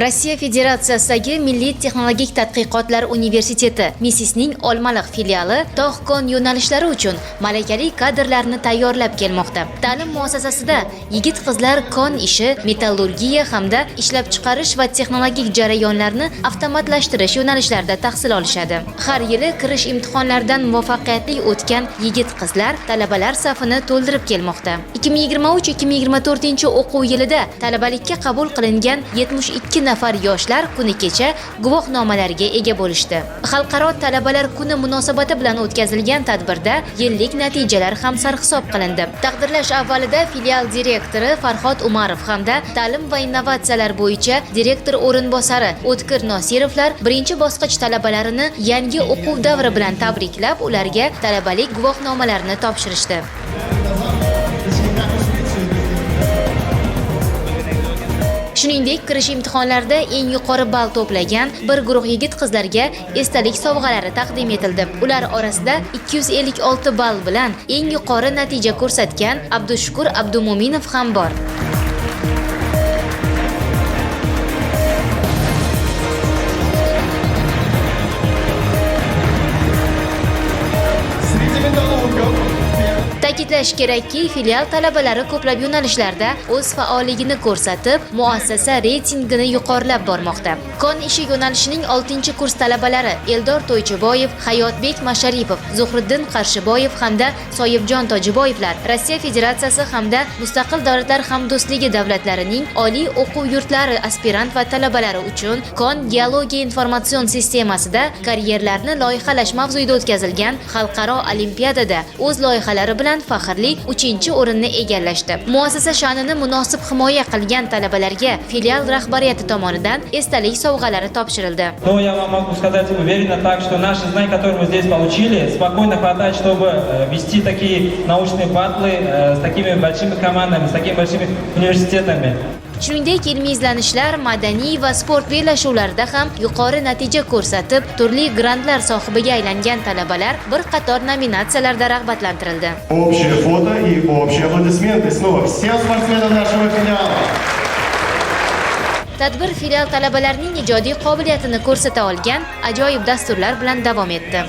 rossiya federatsiyasidagi milliy texnologik tadqiqotlar universiteti misisning olmaliq filiali tog'-kon yo'nalishlari uchun malakali kadrlarni tayyorlab kelmoqda. Ta'lim muassasasida yigit qizlar kon ishi metallurgiya hamda ishlab chiqarish va texnologik jarayonlarni avtomatlashtirish yo'nalishlarida tahsil olishadi. Har yili kirish imtihonlaridan muvaffaqiyatli o'tgan yigit qizlar talabalar safini to'ldirib kelmoqda. 2023-2024 o'quv yilida talabalikka qabul qilingan 72 nafar yoshlar kuni kecha guvohnomalarga ega bo'lishdi. Xalqaro talabalar kuni munosabati bilan o'tkazilgan tadbirda yillik natijalar ham sarhisob qilindi. Taqdirlash avvalida filial direktori farhod umarov hamda ta'lim va innovatsiyalar bo'yicha direktor o'rinbosari o'tkir nosirovlar birinchi bosqich talabalarini yangi o'quv davri bilan tabriklab ularga talabalik guvohnomalarini topshirishdi. Shuningdek kirish imtihonlarida eng yuqori ball to'plagan bir guruh yigit qizlarga esdalik sovg'alari taqdim etildi. Ular orasida 256 ball bilan eng yuqori natija ko'rsatgan abdushukur abdumo'minov ham bor. Ta'kidlash kerakki, filial talabalari ko'plab yo'nalishlarda o'z faolligini ko'rsatib, muassasa reytingini yuqorilab bormoqda. Kon ishi yo'nalishining 6-kurs talabalari Eldor To'ychiboyev, Hayotbek Masharipov, Zuhriddin Qarshiboyev hamda Soyibjon Tojiboyevlar Rossiya Federatsiyasi hamda Mustaqil Davlatlar Hamdo'stligi davlatlarining oliy o'quv yurtlari aspirant va talabalari uchun Kon geologiya informatsion sistemasida karyerlarni loyihalash mavzuida o'tkazilgan xalqaro olimpiadada o'z loyihalari bilan faxrli 3-o'rinni egallashdi. Muassasa sha'nini munosib himoya qilgan talabalarga filial rahbariyati tomonidan esdalik sovg'alari topshirildi. Но я вам могу сказать уверенно так, что наши знания, которые мы здесь получили, спокойно хватает, чтобы э, вести такие научные батлы э, с такими большими командами, с такими большими университетами. Shuningdek, ilmiy izlanishlar, madaniy va sport bellashuvlarida ham yuqori natija ko'rsatib, turli grantlar sohibiga aylangan talabalar bir qator nominatsiyalarda rag'batlantirildi. Общее фото и общие аплодисменты снова всем спортсменам нашего филиала. Tadbir filial talabalarining ijodiy qobiliyatini ko'rsata olgan ajoyib dasturlar bilan davom etdi.